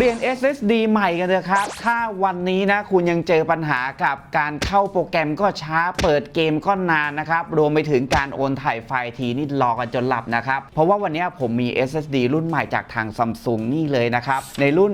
เปลี่ยน SSD ใหม่กันเถอะครับ ถ้าวันนี้นะคุณยังเจอปัญหากับการเข้าโปรแกรมก็ช้า เปิดเกมก็นานนะครับ รวมไปถึงการโอนถ่ายไฟล์ทีนี่รอกันจนหลับนะครับ เพราะว่าวันนี้ผมมี SSD รุ่นใหม่จากทางซัมซุงนี่เลยนะครับ ในรุ่น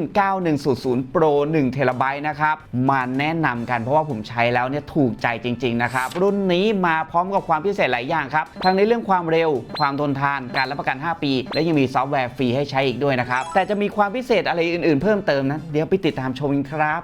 9100 Pro 1 t b นะครับมาแนะนำกันเพราะว่าผมใช้แล้วเนี่ยถูกใจจริง ๆ นะครับ รุ่นนี้มาพร้อมกับความพิเศษหลายอย่างครับ ทั้งในเรื่องความเร็ว ความทนทาน การรับประกัน 5 ปี และยังมีซอฟต์แวร์ฟรีให้ใช้อีกด้วยนะครับ แต่จะมีความพิเศษอะไรอื่นๆเพิ่มเติมนั้นเดี๋ยวไปติดตามชมกันครับ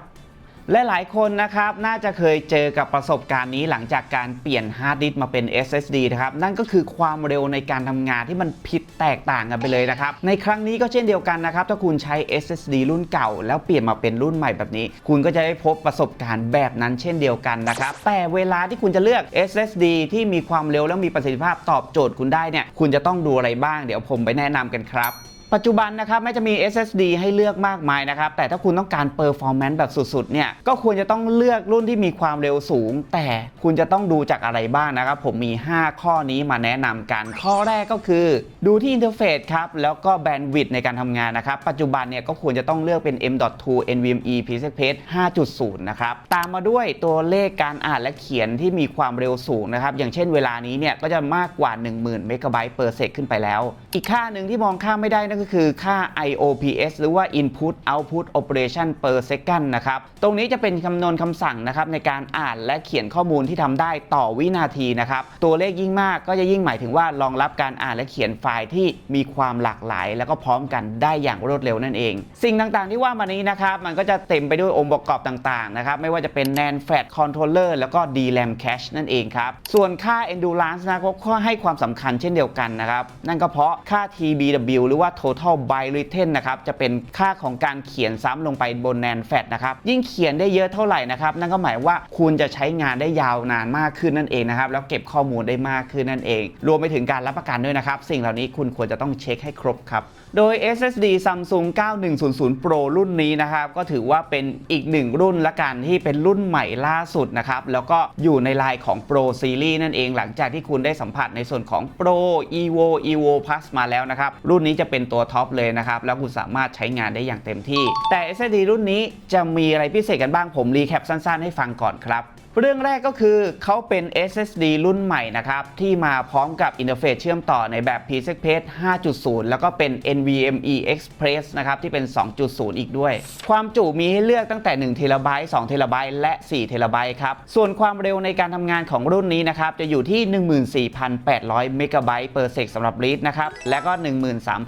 และหลายคนนะครับน่าจะเคยเจอกับประสบการณ์นี้หลังจากการเปลี่ยนฮาร์ดดิสก์มาเป็น SSD นะครับนั่นก็คือความเร็วในการทำงานที่มันผิดแตกต่างกันไปเลยนะครับในครั้งนี้ก็เช่นเดียวกันนะครับถ้าคุณใช้ SSD รุ่นเก่า แล้วเปลี่ยนมาเป็นรุ่นใหม่แบบนี้ คุณก็จะได้พบประสบการณ์แบบนั้นเช่นเดียวกันนะครับแต่เวลาที่คุณจะเลือก SSD ที่มีความเร็วและมีประสิทธิภาพตอบโจทย์คุณได้เนี่ยคุณจะต้องดูอะไรบ้าง เดี๋ยวผมไปแนะนำกันครับ ปัจจุบันนะครับแม้จะมี SSD ให้เลือกมากมายนะครับ แต่ถ้าคุณต้องการ performance แบบสุดๆ เนี่ย ก็ควรจะต้องเลือกรุ่นที่มีความเร็วสูง แต่คุณจะต้องดูจากอะไรบ้างนะครับ ผมมี 5 ข้อนี้มาแนะนำกัน ข้อแรกก็คือ ดูที่อินเทอร์เฟซครับ แล้วก็แบนด์วิดในการทำงานนะครับ ปัจจุบันเนี่ยก็ควรจะต้องเลือกเป็น M.2 NVMe PCIe 5.0 นะครับ ตามมาด้วยตัวเลขการอ่านและเขียนที่มีความเร็วสูงนะครับ อย่างเช่นเวลานี้เนี่ยก็จะมากกว่า 10,000 เมกะไบต์เปอร์เซกขึ้นไปแล้ว อีกค่าหนึ่งที่มองข้ามไม่ได้นั่นก็คือค่า IOPS หรือว่า Input Output Operation per Second นะครับ ตรงนี้จะเป็นคำนวณคำสั่งนะครับในการอ่านและเขียนข้อมูลที่ทำได้ต่อวินาทีนะครับ ตัวเลขยิ่งมากก็จะยิ่งหมายถึงว่ารองรับการอ่านและเขียนไฟล์ที่มีความหลากหลาย แล้วก็พร้อมกันได้อย่างรวดเร็วนั่นเอง สิ่งต่างๆที่ว่ามานี้นะครับมันก็จะเต็มไปด้วยองค์ประกอบต่างๆนะครับไม่ว่าจะเป็น NAND Flash Controller แล้วก็ DRAM Cache นั่นเองครับส่วนค่า Endurance นะก็ให้ความสำคัญเช่นเดียวกันนะครับนั่นก็เพราะค่า TBW หรือว่า Total Byte Written นะครับจะเป็นค่าของการเขียนซ้ำลงไปบน NAND Flash นะครับยิ่งเขียนได้เยอะเท่าไหร่นะครับนั่นก็หมายว่าคุณจะใช้งานได้ยาวนานมากขึ้นนั่นเองนะครับแล้วเก็บข้อมูลได้มากขึ้นนั่นเอง รวมไปถึงการรับประกันด้วยนะครับ สิ่งเหล่านี้คุณควรจะต้องเช็คให้ครบครับโดย SSD Samsung 9100 Pro รุ่นนี้นะครับก็ถือว่าเป็นอีกหนึ่งรุ่นละกันที่เป็นรุ่นใหม่ล่าสุดนะครับแล้วก็อยู่ในลายของ Pro Series นั่นเองหลังจากที่คุณได้สัมผัสในส่วนของ Pro Evo Evo Plus มาแล้วนะครับรุ่นนี้จะเป็นตัวท็อปเลยนะครับ แล้วคุณสามารถใช้งานได้อย่างเต็มที่ แต่ SSD รุ่นนี้จะมีอะไรพิเศษกันบ้างผมรีแคปสั้นๆ ให้ฟังก่อนครับ เรื่องแรกก็คือเขาเป็น SSD รุ่นใหม่นะครับ ที่มาพร้อมกับอินเทอร์เฟซเชื่อมต่อในแบบ PCIe 5.0 แล้วก็เป็น NVMe Express นะครับ ที่เป็น 2.0 อีกด้วย ความจุมีให้เลือกตั้งแต่1 t b 2 t b และ4 t b ครับ ส่วนความเร็วในการทำงานของรุ่นนี้นะครับ จะอยู่ที่ 14,800 MB per sec สำหรับ read นะครับ และก็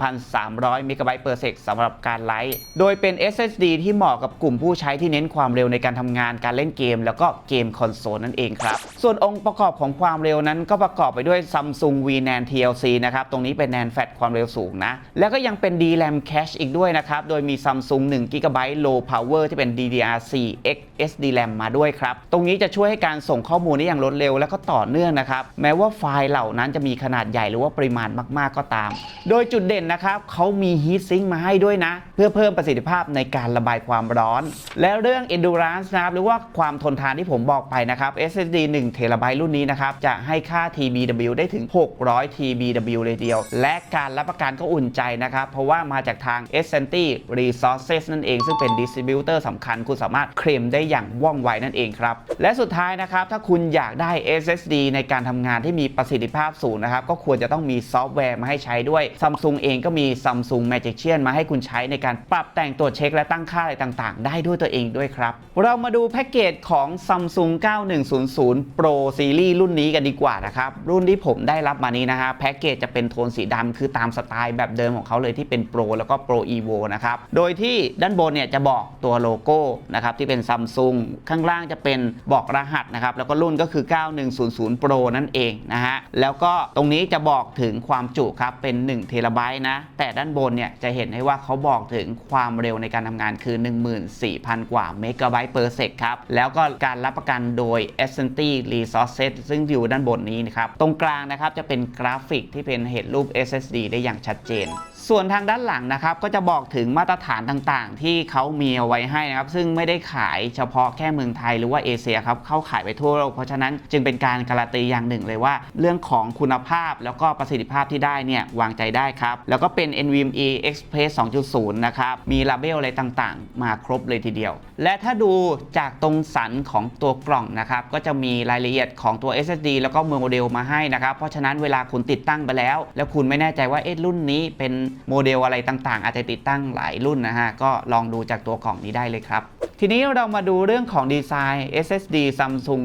13,300 MB per sec สำหรับการไลฟ์โดยเป็น SSD ที่เหมาะกับกลุ่มผู้ใช้ที่เน้นความเร็วในการทำงานการเล่นเกม แล้วก็เกมคอนโซลนั่นเองครับ ส่วนองค์ประกอบของความเร็วนั้นก็ประกอบไปด้วย Samsung VNAND TLC นะครับ ตรงนี้เป็น NAND Flash ความเร็วสูงนะ แล้วก็ยังเป็น DRAM Cache อีกด้วยนะครับ โดยมี Samsung 1 GB Low Power ที่เป็น DDR4X SDRAM มาด้วยครับ ตรงนี้จะช่วยให้การส่งข้อมูลได้อย่างรวดเร็วและก็ต่อเนื่องนะครับ แม้ว่าไฟล์เหล่านั้นจะมีขนาดใหญ่หรือว่าปริมาณมาก ๆ ก็ตาม โดยจุดเด่นนะครับเขามี Heat Sink มาให้ด้วยนะ เพื่อเพิ่มประสิทธิภาพในการระบายความร้อน และเรื่อง Endurance นะครับหรือว่าความทนทานที่ผมบอกไปนะครับ SSD 1 t b รุ่นนี้นะครับ จะให้ค่า TBW ได้ถึง 600 TBW เลยเดียว และการรับประกันก็อุ่นใจนะครับ เพราะว่ามาจากทาง e s c e n t Resources นั่นเอง ซึ่งเป็นดิสติบิวเตอร์สำคัญ คุณสามารถเคลมได้อย่างว่องไวนั่นเองครับ และสุดท้ายนะครับ ถ้าคุณอยากได้ SSD ในการทำงานที่มีประสิทธิภาพสูงนะครับ ก็ควรจะต้องมีซอฟต์แวร์มาให้ใช้ด้วย Samsung เองก็มี Samsung Magician มาให้คุณใช้ในการปรับแต่งตรวจเช็คและตั้งค่าอะไรต่างๆ ได้ด้วยตัวเองด้วยครับ เรามาดูแพ็กเกจของ Samsung 9100 Pro Series รุ่นนี้กันดีกว่านะครับ รุ่นที่ผมได้รับมานี้นะฮะแพ็กเกจจะเป็นโทนสีดำคือตามสไตล์แบบเดิมของเขาเลยที่เป็น Pro แล้วก็ Pro Evo นะครับ โดยที่ด้านบนเนี่ยจะบอกตัวโลโก้นะครับที่เป็น Samsung ข้างล่างจะเป็นบอกรหัสนะครับ แล้วก็รุ่นก็คือ 9100 Pro นั่นเองนะฮะ แล้วก็ตรงนี้จะบอกถึงความจุครับเป็น1เทราไบต์นะ แต่ด้านบนเนี่ยจะเห็นให้ว่าเขาบอกถึงความเร็วในการทำงานคือ 14,000 กว่าเมกะไบต์เปอร์เซกครับ แล้วก็การรับประกันโดย a s c e n t y Resources ซึ่งอยู่ด้านบนนี้นะครับ ตรงกลางนะครับจะเป็นกราฟิกที่เป็นเห็นรูป SSD ได้อย่างชัดเจน ส่วนทางด้านหลังนะครับ ก็จะบอกถึงมาตรฐานต่างๆ ที่เขามีเอาไว้ให้นะครับ ซึ่งไม่ได้ขายเฉพาะแค่เมืองไทยหรือว่าเอเชียครับเข้าขายไปทั่วโลกเพราะฉะนั้นจึงเป็นการการันตีอย่างหนึ่งเลยว่า เรื่องของคุณภาพแล้วก็ประสิทธิภาพที่ได้เนี่ยวางใจได้ครับแล้วก็เป็น NVMe Express 2.0 นะครับมีลาเบลอะไรต่างๆ มาครบเลยทีเดียว และถ้าดูจากตรงสันของตัวกล่องนะครับก็จะมีรายละเอียดของตัว SSD แล้วก็เมืองโมเดลมาให้นะครับ เพราะฉะนั้นเวลาคุณติดตั้งไปแล้ว แล้วคุณไม่แน่ใจว่าเอ๊ะรุ่นนี้เป็นโมเดลอะไรต่างๆ อาจจะติดตั้งหลายรุ่นนะฮะก็ลองดูจากตัวกล่องนี้ได้เลยครับ ทีนี้เรามาดูเรื่องของดีไซน์ SSD Samsung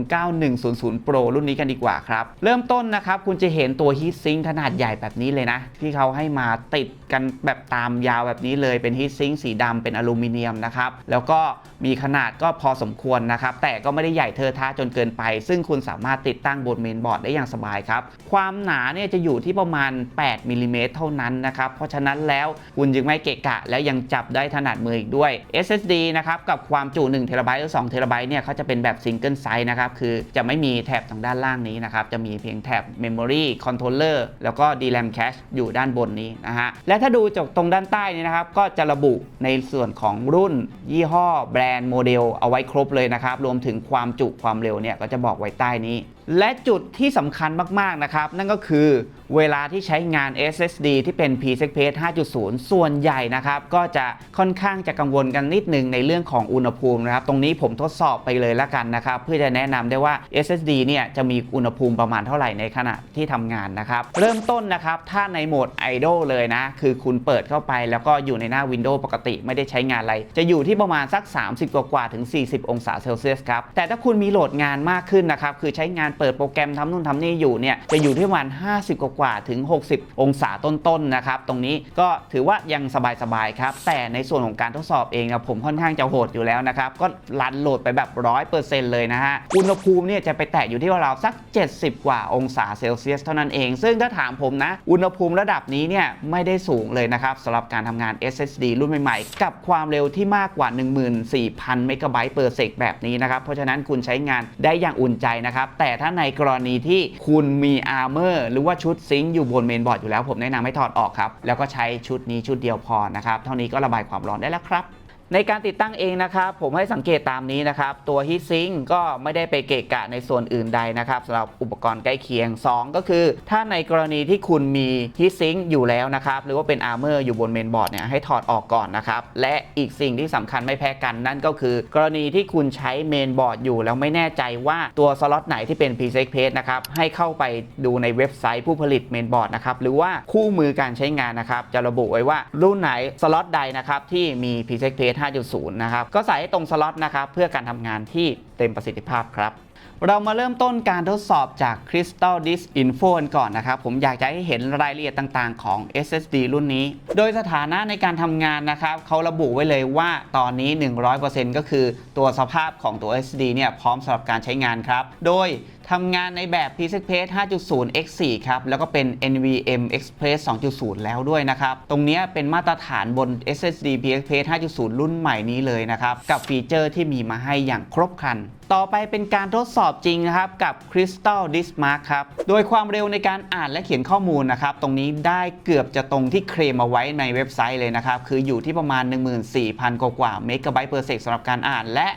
9100 Pro รุ่นนี้กันดีกว่าครับ เริ่มต้นนะครับคุณจะเห็นตัว Heat Sink ขนาดใหญ่แบบนี้เลยนะ ที่เขาให้มาติดกันแบบตามยาวแบบนี้เลยเป็น Heat Sink สีดำเป็นอลูมิเนียมนะครับแล้วก็มีขนาดก็พอสมควรนะครับแต่ก็ไม่ได้ใหญ่เทอะทะจนเกินไป ซึ่งคุณสามารถติดตั้งบนเมนบอร์ดได้อย่างสบายครับ ความหนาเนี่ยจะอยู่ที่ประมาณ 8มิลลิเมตรเท่านั้นนะครับ เพราะฉะนั้นแล้วคุณจึงไม่เกะกะ แล้วยังจับได้ถนัดมืออีกด้วย SSD นะครับกับความจุ1เทราไบต์หรือ2เทราไบต์เนี่ยเขาจะเป็นแบบซิงเกิลไซส์นะครับคือจะไม่มีแถบทางด้านล่างนี้นะครับจะมีเพียงแถบ Memory Controller แล้วก็ DRAM Cache อยู่ด้านบนนี้นะฮะและถ้าดูจากตรงด้านใต้นี่นะครับก็จะระบุในส่วนของรุ่น ยี่ห้อ แบรนด์โมเดลเอาไว้ครบเลยนะครับรวมถึงความจุความเร็วเนี่ยก็จะบอกไว้ใต้นี้ และจุดที่สำคัญมากๆนะครับ นั่นก็คือเวลาที่ใช้งาน SSD ที่เป็น PCIe 5.0 ส่วนใหญ่นะครับ ก็จะค่อนข้างจะกังวลกันนิดนึงในเรื่องของอุณหภูมินะครับ ตรงนี้ผมทดสอบไปเลยละกันนะครับ เพื่อจะแนะนำได้ว่า SSD เนี่ยจะมีอุณหภูมิประมาณเท่าไหร่ในขณะที่ทำงานนะครับ เริ่มต้นนะครับ ถ้าในโหมด Idle เลยนะ คือคุณเปิดเข้าไป แล้วก็อยู่ในหน้า Windows ปกติไม่ได้ใช้งานอะไร จะอยู่ที่ประมาณสัก 30 กว่าถึง 40 องศาเซลเซียสครับ แต่ถ้าคุณมีโหลดงานมากขึ้นนะครับ คือใช้งานเปิดโปรแกรมทำนู่นทำนี่อยู่เนี่ยจะอยู่ที่ประมาณ 50 กว่าถึง 60 องศาต้นๆนะครับตรงนี้ก็ถือว่ายังสบายๆครับแต่ในส่วนของการทดสอบเองนะผมค่อนข้างจะโหดอยู่แล้วนะครับก็รันโหลดไปแบบ 100%เลยนะฮะอุณหภูมิเนี่ยจะไปแตะอยู่ที่ราวสัก 70 กว่าองศาเซลเซียสเท่านั้นเอง ซึ่งถ้าถามผมนะ อุณหภูมิระดับนี้เนี่ยไม่ได้สูงเลยนะครับสำหรับการทำงาน SSD รุ่นใหม่ๆ กับความเร็วที่มากกว่า 14,000 เมกะไบต์เปอร์เซกแบบนี้นะครับเพราะฉะนั้นคุณใช้งานได้อย่างอุ่นใจนะครับแต่ถ้าในกรณีที่คุณมีอาร์เมอร์หรือว่าชุดซิงค์อยู่บนเมนบอร์ดอยู่แล้วผมแนะนำให้ถอดออกครับ แล้วก็ใช้ชุดนี้ชุดเดียวพอนะครับ เท่านี้ก็ระบายความร้อนได้แล้วครับ ในการติดตั้งเองนะครับผมให้สังเกตตามนี้นะครับ ตัว Heat Sink ก็ไม่ได้ไปเกะกะในส่วนอื่นใดนะครับสำหรับอุปกรณ์ใกล้เคียง 2 ก็คือ ถ้าในกรณีที่คุณมี Heat Sink อยู่แล้วนะครับหรือว่าเป็น Armor อร์อยู่บนเมนบอร์ดเนี่ยให้ถอดออกก่อนนะครับและอีกสิ่งที่สำคัญไม่แพ้กันนั่นก็คือ กรณีที่คุณใช้เมนบอร์ดอยู่แล้วไม่แน่ใจว่าตัวสล็อตไหนที่เป็น PCIe นะครับให้เข้าไปดูในเว็บไซต์ผู้ผลิตเมนบอร์ดนะครับหรือว่าคู่มือการใช้งานนะครับจะระบุไว้ว่ารุ่นไหนสล็อตใดนะครับที่มี PCIe 5.0 นะครับ ก็ใส่ให้ตรงสล็อตนะครับ เพื่อการทำงานที่เต็มประสิทธิภาพครับ เรามาเริ่มต้นการทดสอบจาก Crystal Disk Info กันก่อนนะครับ ผมอยากจะให้เห็นรายละเอียดต่างๆ ของ SSD รุ่นนี้ โดยสถานะในการทำงานนะครับเขาระบุไว้เลยว่าตอนนี้ 100%ก็คือตัวสภาพของตัว SSD เนี่ยพร้อมสำหรับการใช้งานครับ โดย ทำงานในแบบ PCIe 5.0 X4 ครับ แล้วก็เป็น NVM Express 2.0 แล้วด้วยนะครับ ตรงนี้เป็นมาตรฐานบน SSD PCIe 5.0 รุ่นใหม่นี้เลยนะครับ กับฟีเจอร์ที่มีมาให้อย่างครบครัน ต่อไปเป็นการทดสอบจริงนะครับ กับ Crystal Disk Mark ครับ โดยความเร็วในการอ่านและเขียนข้อมูลนะครับ ตรงนี้ได้เกือบจะตรงที่เคลมเอาไว้ในเว็บไซต์เลยนะครับ คืออยู่ที่ประมาณ 14,000 กว่าเมกะไบต์เปอร์เซกสำหรับการอ่าน และ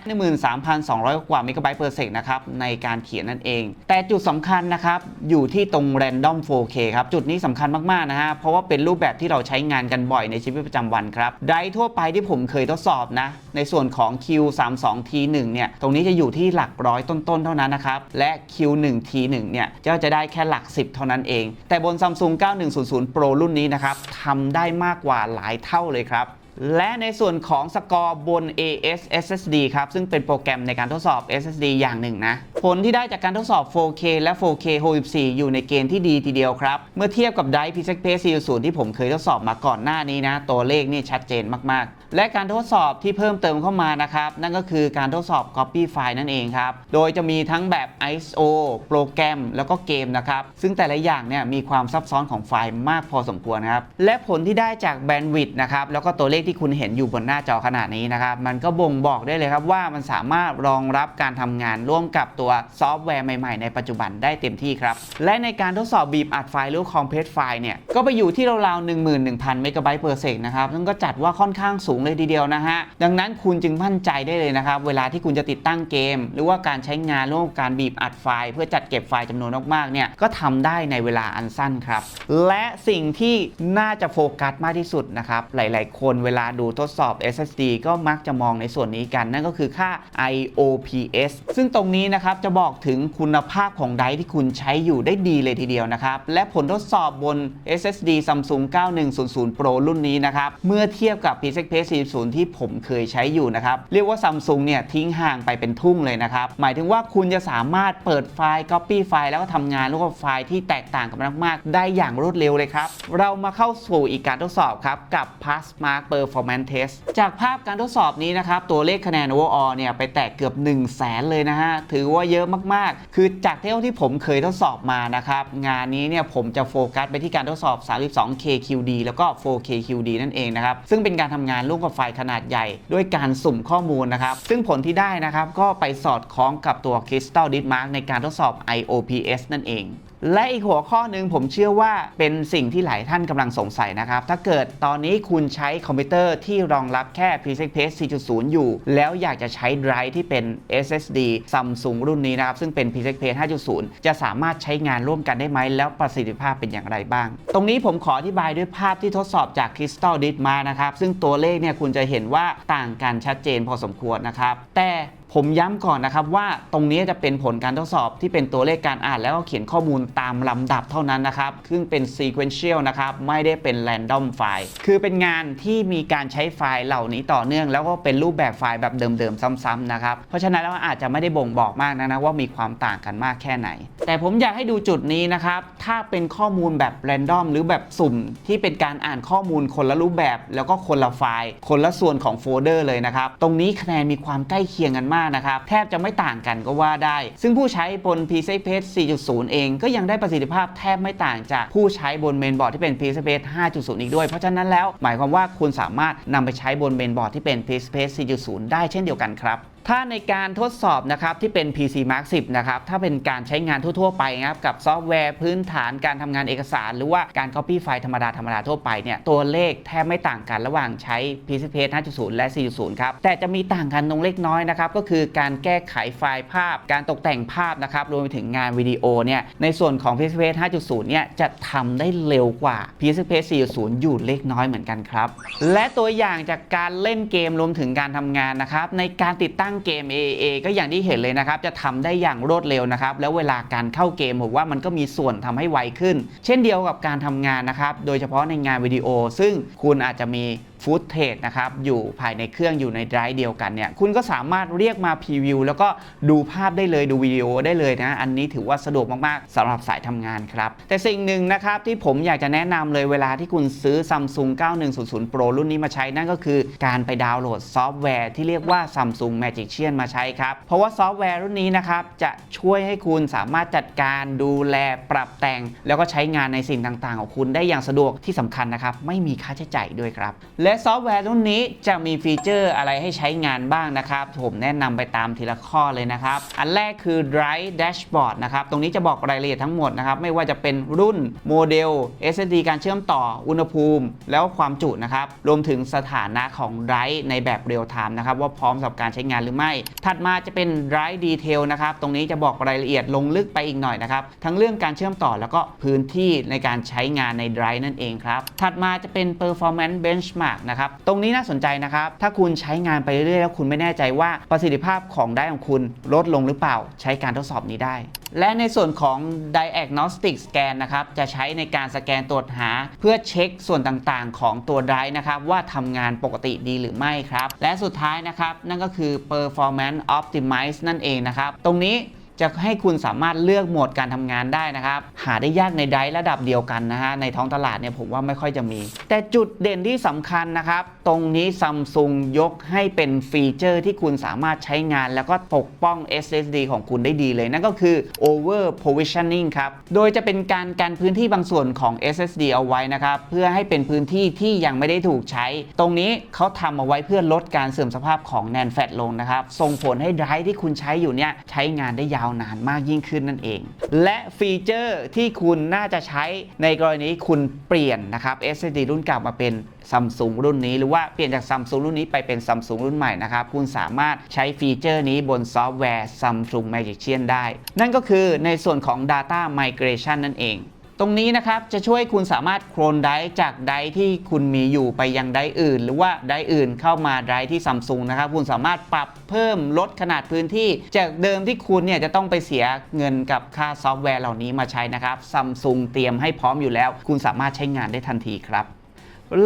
13,200 กว่าเมกะไบต์เปอร์เซกนะครับในการเขียนนั่นเองแต่จุดสำคัญนะครับ อยู่ที่ตรง Random 4K ครับ จุดนี้สำคัญมาก ๆ นะฮะ เพราะว่าเป็นรูปแบบที่เราใช้งานกันบ่อยในชีวิตประจำวันครับ ไดทั่วไปที่ผมเคยทดสอบนะ ในส่วนของ Q32T1 เนี่ย ตรงนี้จะอยู่ที่หลักร้อยต้น ๆ เท่านั้นนะครับ และ Q1T1 เนี่ยจะจะได้แค่หลัก 10 เท่านั้นเอง แต่บน Samsung 9100 Pro รุ่นนี้นะครับทำได้มากกว่าหลายเท่าเลยครับ และในส่วนของสกอร์บน AS SSD ครับ ซึ่งเป็นโปรแกรมในการทดสอบ SSD อย่างหนึ่งนะ ผลที่ได้จากการทดสอบ 4K และ 4K 64อยู่ในเกณฑ์ที่ดีทีเดียวครับ เมื่อเทียบกับไดร์ PCIe 4.0ที่ผมเคยทดสอบมาก่อนหน้านี้นะ ตัวเลขนี่ชัดเจนมาก ๆ และการทดสอบที่เพิ่มเติมเข้ามานะครับ นั่นก็คือการทดสอบ Copy ไฟล์นั่นเองครับ โดยจะมีทั้งแบบ ISO โปรแกรม แล้วก็เกมนะครับ ซึ่งแต่ละอย่างเนี่ยมีความซับซ้อนของไฟล์มากพอสมควรนะครับ และผลที่ได้จากแบนด์วิดต์นะครับ แล้วก็ตัวเลขที่คุณเห็นอยู่บนหน้าจอขนาดนี้นะครับ มันก็บ่งบอกได้เลยครับว่ามันสามารถรองรับการทำงานร่วมกับตัวซอฟต์แวร์ใหม่ๆ ในปัจจุบันได้เต็มที่ครับ และในการทดสอบบีบอัดไฟล์หรือคอมเพรสไฟล์เนี่ย ก็ไปอยู่ที่ราวๆ11,000เมกะไบต์เปอร์เซกนะครับซึ่งก็จัดว่าค่อนข้างสูงเลยทีเดียวนะฮะ ดังนั้นคุณจึงมั่นใจได้เลยนะครับ เวลาที่คุณจะติดตั้งเกม หรือว่าการใช้งานร่วมการบีบอัดไฟล์ เพื่อจัดเก็บไฟล์จำนวนมากๆเนี่ยก็ทำได้ในเวลาอันสั้นครับและสิ่งที่น่าจะโฟกัสมากที่สุดนะครับหลาย ๆ คนเวลาดูทดสอบ SSD ก็มักจะมองในส่วนนี้กันนั่นก็คือค่า IOPS ซึ่งตรงนี้นะครับจะบอกถึงคุณภาพของไดร์ที่คุณใช้อยู่ได้ดีเลยทีเดียวนะครับ และผลทดสอบบน SSD Samsung 9100 Pro รุ่นนี้นะครับ เมื่อเทียบกับ PCIe 40ที่ผมเคยใช้อยู่นะครับ เรียกว่า Samsung เนี่ยทิ้งห่างไปเป็นทุ่งเลยนะครับ หมายถึงว่าคุณจะสามารถเปิดไฟล์ Copy ไฟล์แล้วก็ทำงานร่วมกับไฟล์ที่แตกต่างกันมาก ๆ ได้อย่างรวดเร็วเลยครับ เรามาเข้าสู่อีกการทดสอบครับกับ Passmark Performance Test จากภาพการทดสอบนี้นะครับ ตัวเลขคะแนน overall เนี่ยไปแตะเกือบ 1 0 0 0 0แสนเลยนะฮะ ถือว่าเยอะมากๆ คือจากเท่าที่ผมเคยทดสอบมานะครับ งานนี้เนี่ยผมจะโฟกัสไปที่การทดสอบ 32K QD แล้วก็ 4K QD นั่นเองนะครับ ซึ่งเป็นการทำงานร่วมกับไฟล์ขนาดใหญ่ ด้วยการสุ่มข้อมูลนะครับ ซึ่งผลที่ได้นะครับก็ไปสอดคล้องกับตัว Crystal d i s Mark ในการทดสอบ IOPS นั่นเอง และอีกหัวข้อหนึ่งผมเชื่อว่าเป็นสิ่งที่หลายท่านกำลังสงสัยนะครับ ถ้าเกิดตอนนี้คุณใช้คอมพิวเตอร์ที่รองรับแค่ PCIe 4.0 อยู่ แล้วอยากจะใช้ไดรฟ์ที่เป็น SSD Samsung รุ่นนี้นะครับ ซึ่งเป็น PCIe 5.0 จะสามารถใช้งานร่วมกันได้ไหม แล้วประสิทธิภาพเป็นอย่างไรบ้าง ตรงนี้ผมขออธิบายด้วยภาพที่ทดสอบจาก Crystal d i s มานะครับ ซึ่งตัวเลขเนี่ยคุณจะเห็นว่าต่างกันชัดเจนพอสมควรนะครับแต่ ผมย้ำก่อนนะครับว่าตรงนี้จะเป็นผลการทดสอบที่เป็นตัวเลขการอ่าน แล้วก็เขียนข้อมูลตามลำดับเท่านั้นนะครับ ซึ่งเป็น sequential นะครับ ไม่ได้เป็น random ไฟล์ คือเป็นงานที่มีการใช้ไฟล์เหล่านี้ต่อเนื่อง แล้วก็เป็นรูปแบบไฟล์แบบเดิมๆซ้ำๆนะครับ เพราะฉะนั้นแล้วอาจจะไม่ได้บ่งบอกมากนะนะว่ามีความต่างกันมากแค่ไหน แต่ผมอยากให้ดูจุดนี้นะครับ ถ้าเป็นข้อมูลแบบ random หรือแบบสุ่มที่เป็นการอ่านข้อมูลคนละรูปแบบ แล้วก็คนละไฟล์ คนละส่วนของโฟลเดอร์เลยนะครับ ตรงนี้คะแนนมีความใกล้เคียงกันมากนะครับแทบจะไม่ต่างกันก็ว่าได้ ซึ่งผู้ใช้บน PCIe 4.0 เองก็ยังได้ประสิทธิภาพแทบไม่ต่างจากผู้ใช้บนเมนบอร์ดที่เป็น PCIe 5.0 อีกด้วย เพราะฉะนั้นแล้วหมายความว่าคุณสามารถนำไปใช้บนเมนบอร์ดที่เป็น PCIe 4.0 ได้เช่นเดียวกันครับ ถ้าในการทดสอบนะครับที่เป็น PC Mark 10นะครับถ้าเป็นการใช้งานทั่วๆไปนะครับกับซอฟต์แวร์พื้นฐานการทำงานเอกสาร หรือว่าการ Copy ไฟล์ธรรมดาธรรมดาทั่วไปเนี่ยตัวเลขแทบไม่ต่างกันระหว่างใช้ PCPS 5.0 และ 4.0 ครับ แต่จะมีต่างกันตรงเล็กน้อยนะครับก็คือการแก้ไขไฟล์ภาพ การตกแต่งภาพนะครับรวมไปถึงงานวิดีโอเนี่ยในส่วนของ PCPS 5.0 เนี่ยจะทำได้เร็วกว่า PCPS 4.0 อยู่เล็กน้อยเหมือนกันครับและตัวอย่างจากการเล่นเกมรวมถึงการทำงานนะครับในการติดตั้งเกม AA ก็อย่างที่เห็นเลยนะครับ จะทำได้อย่างรวดเร็วนะครับ แล้วเวลาการเข้าเกมผมว่ามันก็มีส่วนทำให้ไวขึ้น เช่นเดียวกับการทำงานนะครับ โดยเฉพาะในงานวิดีโอ ซึ่งคุณอาจจะมี ฟุตเทจนะครับอยู่ภายในเครื่องอยู่ในไดรฟ์เดียวกันเนี่ยคุณก็สามารถเรียกมาพรีวิวแล้วก็ดูภาพได้เลยดูวิดีโอได้เลยนะ อันนี้ถือว่าสะดวกมาก ๆสำหรับสายทำงานครับ แต่สิ่งหนึ่งนะครับที่ผมอยากจะแนะนำเลยเวลาที่คุณซื้อ Samsung 9100 Pro รุ่นนี้มาใช้นั่นก็คือการไปดาวน์โหลดซอฟต์แวร์ที่เรียกว่า Samsung Magician มาใช้ครับ เพราะว่าซอฟต์แวร์รุ่นนี้นะครับจะช่วยให้คุณสามารถจัดการดูแลปรับแต่ง แล้วก็ใช้งานในสิ่งต่าง ๆ ของคุณได้อย่างสะดวกที่สำคัญนะครับไม่มีค่าใช้จ่ายด้วยครับและซอฟต์แวร์รุ่นนี้จะมีฟีเจอร์อะไรให้ใช้งานบ้างนะครับ ผมแนะนำไปตามทีละข้อเลยนะครับ อันแรกคือ Drive Dashboard นะครับ ตรงนี้จะบอกรายละเอียดทั้งหมดนะครับ ไม่ว่าจะเป็นรุ่นโมเดล SSD การเชื่อมต่ออุณหภูมิ แล้วความจุนะครับ รวมถึงสถานะของ Drive ในแบบเรียลไทม์นะครับ ว่าพร้อมสำหรับการใช้งานหรือไม่ ถัดมาจะเป็น Drive Detail นะครับ ตรงนี้จะบอกรายละเอียดลงลึกไปอีกหน่อยนะครับ ทั้งเรื่องการเชื่อมต่อแล้วก็พื้นที่ในการใช้งานใน Drive นั่นเองครับ ถัดมาจะเป็น Performance Benchmark นะครับ ตรงนี้น่าสนใจนะครับ ถ้าคุณใช้งานไปเรื่อยๆ แล้วคุณไม่แน่ใจว่าประสิทธิภาพของไดร์ของคุณลดลงหรือเปล่า ใช้การทดสอบนี้ได้ และในส่วนของ Diagnostic Scan นะครับ จะใช้ในการสแกนตรวจหา เพื่อเช็คส่วนต่างๆ ของตัวไดร์นะครับ ว่าทำงานปกติดีหรือไม่ครับ และสุดท้ายนะครับ นั่นก็คือ Performance Optimize นั่นเองนะครับ ตรงนี้ จะให้คุณสามารถเลือกโหมดการทำงานได้นะครับ หาได้ยากในไดร์ระดับเดียวกันนะฮะในท้องตลาดเนี่ยผมว่าไม่ค่อยจะมี แต่จุดเด่นที่สำคัญนะครับ ตรงนี้ซัมซุงยกให้เป็นฟีเจอร์ที่คุณสามารถใช้งาน แล้วก็ปกป้อง SSD ของคุณได้ดีเลย นั่นก็คือ over provisioning ครับ โดยจะเป็นการกันพื้นที่บางส่วนของ SSD เอาไว้นะครับ เพื่อให้เป็นพื้นที่ที่ยังไม่ได้ถูกใช้ ตรงนี้เขาทำเอาไว้เพื่อลดการเสื่อมสภาพของ NAND flash ลงนะครับส่งผลให้ไดรฟ์ที่คุณใช้อยู่เนี่ยใช้งานได้ยาวาวนานมากยิ่งขึ้นนั่นเอง และฟีเจอร์ที่คุณน่าจะใช้ในกรณีคุณเปลี่ยนนะครับ SSD รุ่นเก่ามาเป็นซัมซุงรุ่นนี้ หรือว่าเปลี่ยนจากซัมซุงรุ่นนี้ไปเป็นซัมซุงรุ่นใหม่นะครับคุณสามารถใช้ฟีเจอร์นี้บนซอฟต์แวร์ Samsung Magician ได้ นั่นก็คือในส่วนของ Data Migration นั่นเอง ตรงนี้นะครับจะช่วยคุณสามารถโคลนไดจากไดที่คุณมีอยู่ไปยังไดอื่น หรือว่าไดอื่นเข้ามาไดที่ซัมซุงนะครับคุณสามารถปรับเพิ่มลดขนาดพื้นที่ จากเดิมที่คุณเนี่ยจะต้องไปเสียเงินกับค่าซอฟต์แวร์เหล่านี้มาใช้นะครับซัมซุงเตรียมให้พร้อมอยู่แล้ว คุณสามารถใช้งานได้ทันทีครับ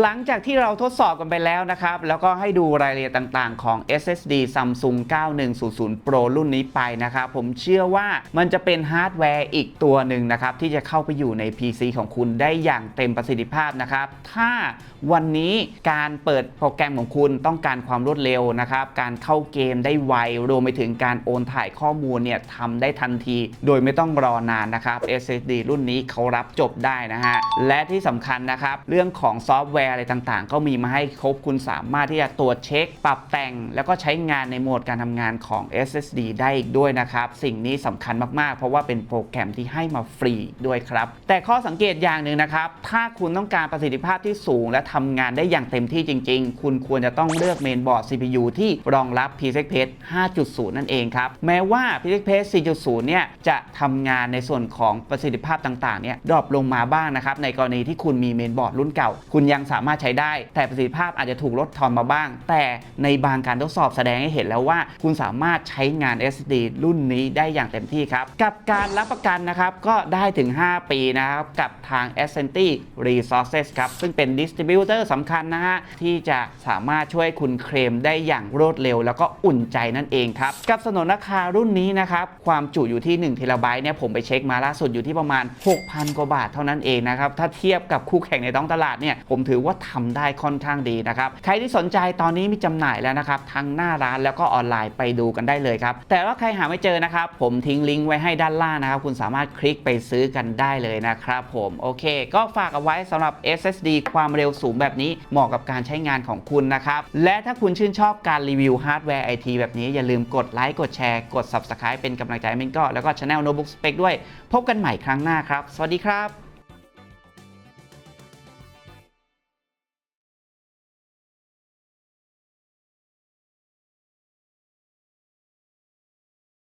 หลังจากที่เราทดสอบกันไปแล้วนะครับ แล้วก็ให้ดูรายละเอียดต่างๆ ของ SSD Samsung 9100 Pro รุ่นนี้ไปนะครับ ผมเชื่อว่ามันจะเป็นฮาร์ดแวร์อีกตัวหนึ่งนะครับ ที่จะเข้าไปอยู่ใน PC ของคุณได้อย่างเต็มประสิทธิภาพนะครับ ถ้าวันนี้การเปิดโปรแกรมของคุณต้องการความรวดเร็วนะครับ การเข้าเกมได้ไว รวมไปถึงการโอนถ่ายข้อมูลเนี่ยทำได้ทันที โดยไม่ต้องรอนานนะครับ SSD รุ่นนี้เขารับจบได้นะฮะ และที่สำคัญนะครับ เรื่องของซอฟแวร์อะไรต่างๆ ก็มีมาให้ครบคุณสามารถที่จะตรวจเช็ค ปรับแต่ง แล้วก็ใช้งานในโหมดการทำงานของ SSD ได้อีกด้วยนะครับ สิ่งนี้สำคัญมากๆ เพราะว่าเป็นโปรแกรมที่ให้มาฟรีด้วยครับ แต่ข้อสังเกตอย่างหนึ่งนะครับ ถ้าคุณต้องการประสิทธิภาพที่สูง และทำงานได้อย่างเต็มที่จริง ๆ คุณควรจะต้องเลือกเมนบอร์ด CPU ที่รองรับ PCIe 5.0 นั่นเองครับ แม้ว่า PCIe 4.0 เนี่ยจะทำงานในส่วนของประสิทธิภาพต่างๆ เนี่ยดรอปลงมาบ้างนะครับ ในกรณีที่คุณมีเมนบอร์ดรุ่นเก่า คุณยังสามารถใช้ได้ แต่ประสิทธิภาพอาจจะถูกลดทอนมาบ้าง แต่ในบางการทดสอบแสดงให้เห็นแล้วว่า คุณสามารถใช้งาน SSD รุ่นนี้ได้อย่างเต็มที่ครับ กับการรับประกันนะครับ ก็ได้ถึง 5 ปีนะครับ กับทาง s n t Resources ครับ ซึ่งเป็นดิสติบิวเตอร์สำคัญนะฮะ ที่จะสามารถช่วยคุณเคลมได้อย่างรวดเร็ว แล้วก็อุ่นใจนั่นเองครับ กับสนนราคารุ่นนี้นะครับ ความจุอยู่ที่1เทราไบต์เนี่ยผมไปเช็คมาล่าสุดอยู่ที่ประมาณ 6,000 กว่าบาทเท่านั้นเองนะครับถ้าเทียบกับคู่แข่งในท้องตลาดเนี่ยผมถือว่าทำได้ค่อนข้างดีนะครับใครที่สนใจตอนนี้มีจำหน่ายแล้วนะครับทั้งหน้าร้านแล้วก็ออนไลน์ไปดูกันได้เลยครับแต่ว่าใครหาไม่เจอนะครับผมทิ้งลิงก์ไว้ให้ด้านล่างนะครับคุณสามารถคลิกไปซื้อกันได้เลยนะครับผมโอเค ก็ฝากเอาไว้สำหรับ SSD ความเร็วสูงแบบนี้เหมาะกับการใช้งานของคุณนะครับและถ้าคุณชื่นชอบการรีวิวฮาร์ดแวร์ไอทีแบบนี้อย่าลืมกดไลค์กดแชร์กด Subscribe เป็นกำลังใจให้มินก็แล้วก็ช anel Notebook Spec ด้วย พบกันใหม่ครั้งหน้าครับ สวัสดีครับ